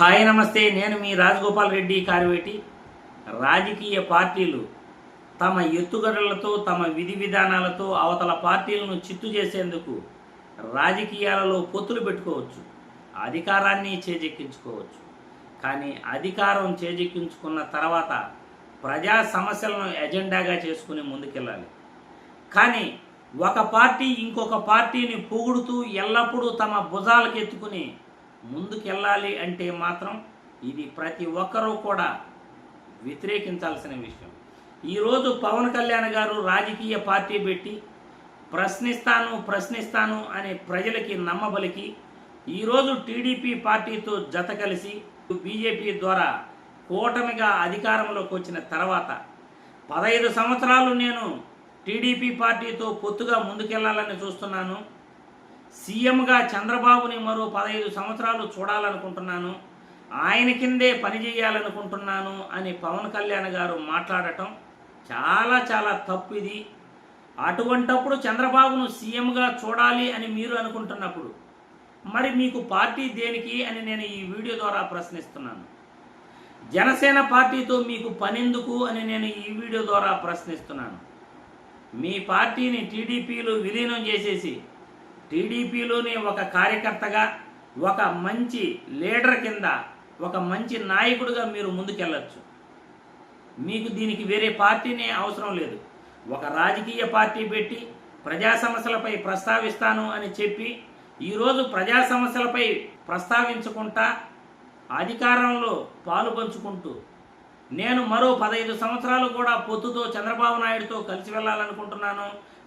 Hi నమస్తే. నేను మీ రాజగోపాల్ రెడ్డి కారువేటి. రాజకీయ పార్టీలు తమ ఎత్తుగడలతో తమ విధి విధానాలతో అవతల పార్టీలను చిత్తు చేసేందుకు రాజకీయాలలో పొత్తులు పెట్టుకోవచ్చు. అధికారాన్ని చేజెక్కించుకోవచ్చు. కానీ అధికారం చేజెక్కించుకున్న తర్వాత ప్రజా సమస్యలను ఎజెండాగా చేసుకుని ముందుకెళ్ళాలి. కానీ ఒక పార్టీ ఇంకొక పార్టీని పొగుడుతూ ఎల్లప్పుడూ తమ భుజాలకు ఎత్తుకుని ముందుకెళ్ళాలి అంటే మాత్రం ఇది ప్రతి ఒక్కరూ కూడా వ్యతిరేకించాల్సిన విషయం. ఈరోజు పవన్ కళ్యాణ్ గారు రాజకీయ పార్టీ పెట్టి ప్రశ్నిస్తాను ప్రశ్నిస్తాను అనే ప్రజలకి నమ్మబలికి ఈరోజు టీడీపీ పార్టీతో జత కలిసి బీజేపీ ద్వారా కూటమిగా అధికారంలోకి వచ్చిన తర్వాత పదహైదు సంవత్సరాలు నేను టీడీపీ పార్టీతో పొత్తుగా ముందుకెళ్ళాలని చూస్తున్నాను. సీఎంగా చంద్రబాబుని మరో పదహైదు సంవత్సరాలు చూడాలనుకుంటున్నాను. ఆయన కిందే పనిచేయాలనుకుంటున్నాను అని పవన్ కళ్యాణ్ గారు మాట్లాడటం చాలా చాలా తప్పు ఇది అటువంటప్పుడు చంద్రబాబును సీఎంగా చూడాలి అని మీరు అనుకుంటున్నప్పుడు మరి మీకు పార్టీ దేనికి అని నేను ఈ వీడియో ద్వారా ప్రశ్నిస్తున్నాను. జనసేన పార్టీతో మీకు పనెందుకు అని నేను ఈ వీడియో ద్వారా ప్రశ్నిస్తున్నాను. మీ పార్టీని టీడీపీలో విలీనం చేసేసి టీడీపీలోనే ఒక కార్యకర్తగా ఒక మంచి లీడర్ కింద ఒక మంచి నాయకుడిగా మీరు ముందుకెళ్ళచ్చు. మీకు దీనికి వేరే పార్టీనే అవసరం లేదు. ఒక రాజకీయ పార్టీ పెట్టి ప్రజా సమస్యలపై ప్రస్తావిస్తాను అని చెప్పి ఈరోజు ప్రజా సమస్యలపై ప్రస్తావించుకుంటా అధికారంలో పాలు పంచుకుంటూ నేను మరో పదహైదు సంవత్సరాలు కూడా పొత్తుతో చంద్రబాబు నాయుడుతో కలిసి వెళ్ళాలనుకుంటున్నాను.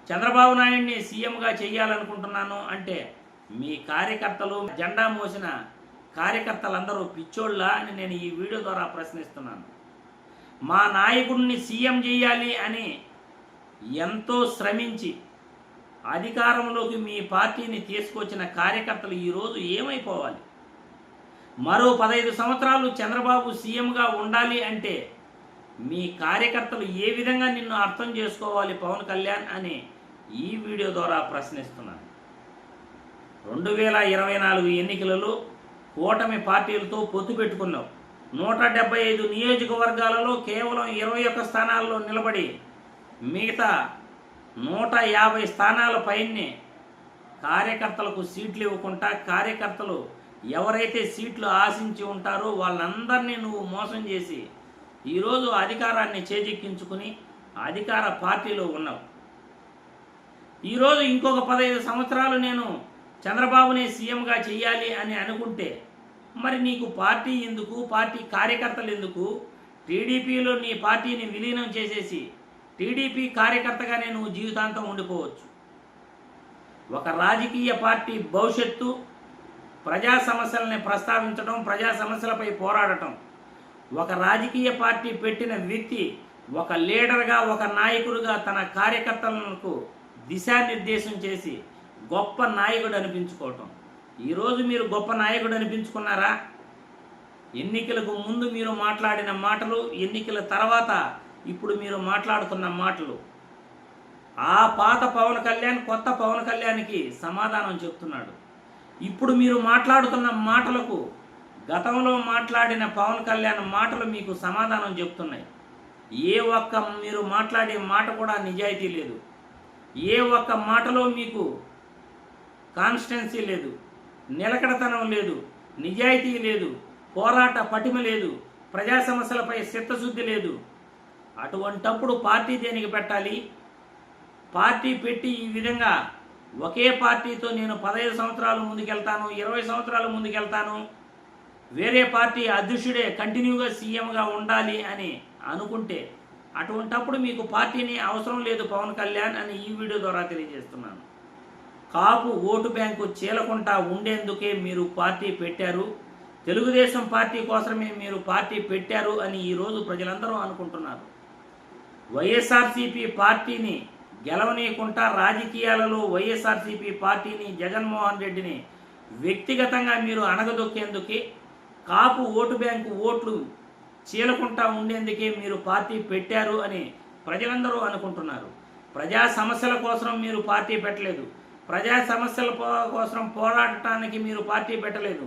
చంద్రబాబు నాయుడిని సీఎంగా చేయాలనుకుంటున్నాను అంటే మీ కార్యకర్తలు జెండా మోసిన కార్యకర్తలందరూ పిచ్చోళ్ళ అని నేను ఈ వీడియో ద్వారా ప్రశ్నిస్తున్నాను. మా నాయకుడిని సీఎం చేయాలి అని ఎంతో శ్రమించి అధికారంలోకి మీ పార్టీని తీసుకొచ్చిన కార్యకర్తలు ఈరోజు ఏమైపోవాలి? మరో పదహైదు సంవత్సరాలు చంద్రబాబు సీఎంగా ఉండాలి అంటే మీ కార్యకర్తలు ఏ విధంగా నిన్ను అర్థం చేసుకోవాలి పవన్ కళ్యాణ్ అని ఈ వీడియో ద్వారా ప్రశ్నిస్తున్నాను రెండు వేల ఇరవై నాలుగు ఎన్నికలలో కూటమి పార్టీలతో పొత్తు పెట్టుకున్నావు. నూట డెబ్బై ఐదు నియోజకవర్గాలలో కేవలం ఇరవై ఒక్క స్థానాల్లో నిలబడి మిగతా నూట యాభై స్థానాల పైనే కార్యకర్తలకు సీట్లు ఇవ్వకుండా కార్యకర్తలు ఎవరైతే సీట్లు ఆశించి ఉంటారో వాళ్ళందరినీ నువ్వు మోసం చేసి ఈరోజు అధికారాన్ని చేజిక్కించుకుని అధికార పార్టీలో ఉన్నావు. ఈరోజు ఇంకొక పదహైదు సంవత్సరాలు నేను చంద్రబాబునే సీఎంగా చేయాలి అని అనుకుంటే మరి నీకు పార్టీ ఎందుకు? పార్టీ కార్యకర్తలు ఎందుకు? టీడీపీలో నీ పార్టీని విలీనం చేసేసి టీడీపీ కార్యకర్తగానే నువ్వు జీవితాంతం ఉండిపోవచ్చు. ఒక రాజకీయ పార్టీ భవిష్యత్తు ప్రజా సమస్యలని ప్రస్తావించడం ప్రజా సమస్యలపై పోరాడటం. ఒక రాజకీయ పార్టీ పెట్టిన వ్యక్తి ఒక లీడర్గా ఒక నాయకుడిగా తన కార్యకర్తలకు దిశానిర్దేశం చేసి గొప్ప నాయకుడు అనిపించుకోవటం. ఈరోజు మీరు గొప్ప నాయకుడు అనిపించుకున్నారా? ఎన్నికలకు ముందు మీరు మాట్లాడిన మాటలు ఎన్నికల తర్వాత ఇప్పుడు మీరు మాట్లాడుతున్న మాటలు. ఆ పాత పవన్ కళ్యాణ్ కొత్త పవన్ కళ్యాణ్కి సమాధానం చెప్తున్నాడు. ఇప్పుడు మీరు మాట్లాడుతున్న మాటలకు గతంలో మాట్లాడిన పవన్ కళ్యాణ్ మాటలు మీకు సమాధానం చెప్తున్నాయి. ఏ ఒక్క మీరు మాట్లాడే మాట కూడా నిజాయితీ లేదు. ఏ ఒక్క మాటలో మీకు కాన్స్టెన్సీ లేదు నిలకడతనం లేదు నిజాయితీ లేదు పోరాట పటిమ లేదు ప్రజా సమస్యలపై చిత్తశుద్ధి లేదు. అటువంటప్పుడు పార్టీ దేనికి పెట్టాలి? పార్టీ పెట్టి ఈ విధంగా ఒకే పార్టీతో నేను పదహైదు సంవత్సరాలు ముందుకెళ్తాను ఇరవై సంవత్సరాలు ముందుకెళ్తాను. వేరే పార్టీ అధ్యక్షుడే కంటిన్యూగా సీఎంగా ఉండాలి అని అనుకుంటే అటువంటప్పుడు మీకు పార్టీని అవసరం లేదు పవన్ కళ్యాణ్ అని ఈ వీడియో ద్వారా తెలియజేస్తున్నాను. కాపు ఓటు బ్యాంకు చీలకుండా ఉండేందుకే మీరు పార్టీ పెట్టారు. తెలుగుదేశం పార్టీ కోసమే మీరు పార్టీ పెట్టారు అని ఈరోజు ప్రజలందరూ అనుకుంటున్నారు. వైఎస్ఆర్సీపీ పార్టీని గెలవనీయకుండా రాజకీయాలలో వైఎస్ఆర్సీపీ పార్టీని జగన్మోహన్ రెడ్డిని వ్యక్తిగతంగా మీరు అణగదొక్కేందుకే కాపు ఓటు బ్యాంకు ఓట్లు చీలకుంటా ఉండేందుకే మీరు పార్టీ పెట్టారు అని ప్రజలందరూ అనుకుంటున్నారు. ప్రజా సమస్యల కోసం మీరు పార్టీ పెట్టలేదు. ప్రజా సమస్యల కోసం పోరాడటానికి మీరు పార్టీ పెట్టలేదు.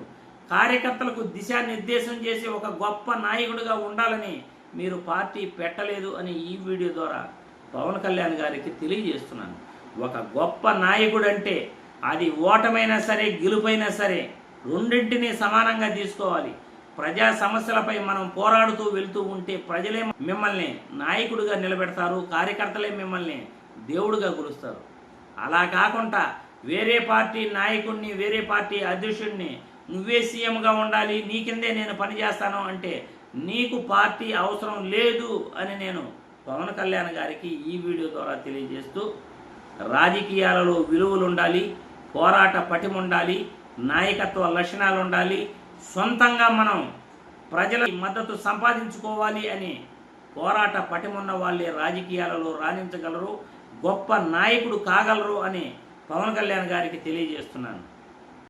కార్యకర్తలకు దిశానిర్దేశం చేసి ఒక గొప్ప నాయకుడిగా ఉండాలని మీరు పార్టీ పెట్టలేదు అని ఈ వీడియో ద్వారా పవన్ కళ్యాణ్ గారికి తెలియజేస్తున్నాను. ఒక గొప్ప నాయకుడు అంటే అది ఓటమైనా సరే గెలుపైనా సరే రెండింటినీ సమానంగా తీసుకోవాలి. ప్రజా సమస్యలపై మనం పోరాడుతూ వెళ్తూ ఉంటే ప్రజలే మిమ్మల్ని నాయకుడిగా నిలబెడతారు కార్యకర్తలే మిమ్మల్ని దేవుడిగా కొలుస్తారు అలా కాకుండా వేరే పార్టీ నాయకుడిని వేరే పార్టీ అధ్యక్షుడిని నువ్వే సీఎంగా ఉండాలి నీ కిందే నేను పనిచేస్తాను అంటే నీకు పార్టీ అవసరం లేదు అని నేను పవన్ కళ్యాణ్ గారికి ఈ వీడియో ద్వారా తెలియజేస్తూ రాజకీయాలలో విలువలు ఉండాలి పోరాట పటిమ ఉండాలి నాయకత్వ లక్షణాలు ఉండాలి సొంతంగా మనం ప్రజల మద్దతు సంపాదించుకోవాలి అని పోరాట పటిమున్న వాళ్ళే రాజకీయాలలో రాణించగలరు గొప్ప నాయకుడు కాగలరు అని పవన్ కళ్యాణ్ గారికి తెలియజేస్తున్నాను.